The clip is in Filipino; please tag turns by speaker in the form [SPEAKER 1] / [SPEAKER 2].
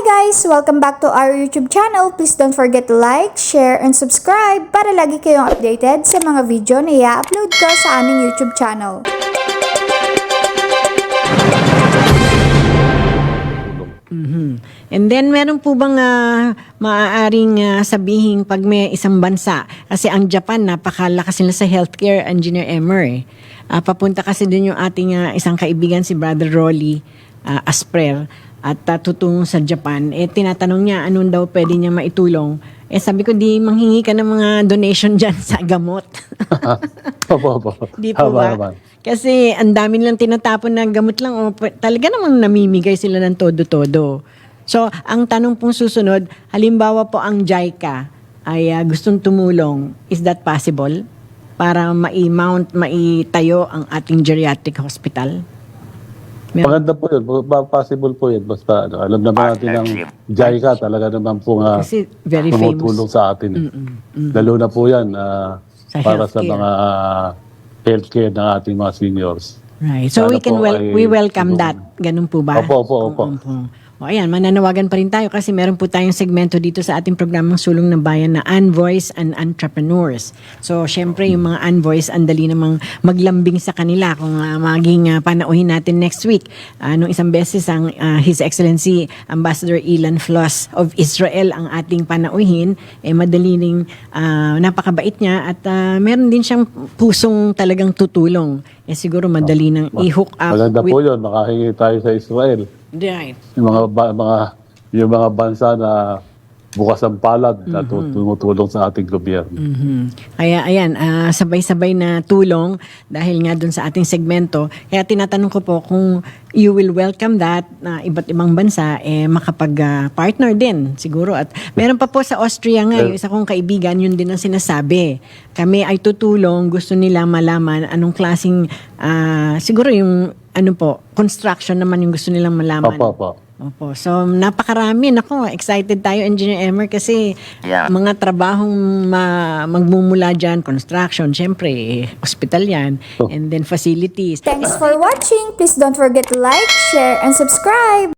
[SPEAKER 1] guys! Welcome back to our YouTube channel. Please don't forget to like, share, and subscribe para lagi kayong updated sa mga video na i-upload ko sa aming YouTube channel.
[SPEAKER 2] Mhm. And then meron po bang ah, maaaring ah, sabihin pag may isang bansa kasi ang Japan napakalakas nila sa healthcare engineer Emmer eh. Ah, papunta kasi din yung ating ah, isang kaibigan si Brother Rolly ah, Asprer at uh, tutungo sa Japan. Eh tinatanong niya anong daw pwede niya maitulong. Eh sabi ko di manghingi ka ng mga donation diyan sa gamot.
[SPEAKER 3] Opo, opo.
[SPEAKER 2] Di po ba? Kasi ang dami nilang tinatapon na gamot lang. O, p- talaga namang namimigay sila ng todo-todo. So, ang tanong pong susunod, halimbawa po ang JICA ay ah, gustong tumulong. Is that possible? Para mai-mount, maitayo ang ating geriatric hospital? Meron-
[SPEAKER 3] Maganda po yun. Possible po yun. Basta ano, alam naman natin ng JICA talaga naman po nga
[SPEAKER 2] Kasi very
[SPEAKER 3] tumutulong
[SPEAKER 2] famous.
[SPEAKER 3] sa atin. eh. Lalo na po yan ah,
[SPEAKER 2] Sa
[SPEAKER 3] para sa
[SPEAKER 2] healthcare.
[SPEAKER 3] mga ah, healthcare ng ating mga seniors.
[SPEAKER 2] Right. So
[SPEAKER 3] Sana
[SPEAKER 2] we can
[SPEAKER 3] po
[SPEAKER 2] wel-
[SPEAKER 3] ay
[SPEAKER 2] we welcome
[SPEAKER 3] siguro-
[SPEAKER 2] that. Ganun po ba?
[SPEAKER 3] Opo, opo, opo.
[SPEAKER 2] Opo. O ayan, mananawagan pa rin tayo kasi meron po tayong segmento dito sa ating programang Sulong ng Bayan na Envoys and Entrepreneurs. So, syempre, yung mga envoys, ang dali namang maglambing sa kanila kung ah, maging ah, panauhin natin next week. Ah, nung isang beses, ang ah, His Excellency Ambassador Ilan Floss of Israel ang ating panauhin, eh madali ring ah, napakabait niya at ah, meron din siyang pusong talagang tutulong. Eh siguro madali nang i-hook up
[SPEAKER 3] Maganda
[SPEAKER 2] with...
[SPEAKER 3] po yun. Makahingi tayo sa Israel.
[SPEAKER 2] Right.
[SPEAKER 3] Yung mga, ba- mga, yung mga bansa na bukas ang palad na
[SPEAKER 2] Mm-hmm.
[SPEAKER 3] tumutulong sa ating gobyerno.
[SPEAKER 2] Mhm. Kaya ayan, ah, sabay-sabay na tulong dahil nga dun sa ating segmento. Kaya tinatanong ko po kung you will welcome that na iba't ibang bansa eh makapag-partner din siguro at meron pa po sa Austria nga yung isa kong kaibigan yun din ang sinasabi. Kami ay tutulong, gusto nila malaman anong klasing ah, siguro yung ano po, construction naman yung gusto nilang malaman.
[SPEAKER 3] Opo, opo.
[SPEAKER 2] Opo. So, napakarami. Nako, excited tayo, Engineer Emmer, kasi
[SPEAKER 4] Yeah.
[SPEAKER 2] mga trabahong ma- magmumula dyan, construction, syempre, hospital yan,
[SPEAKER 3] Oh.
[SPEAKER 2] and then facilities.
[SPEAKER 1] Thanks for watching! Please don't forget to like, share, and subscribe!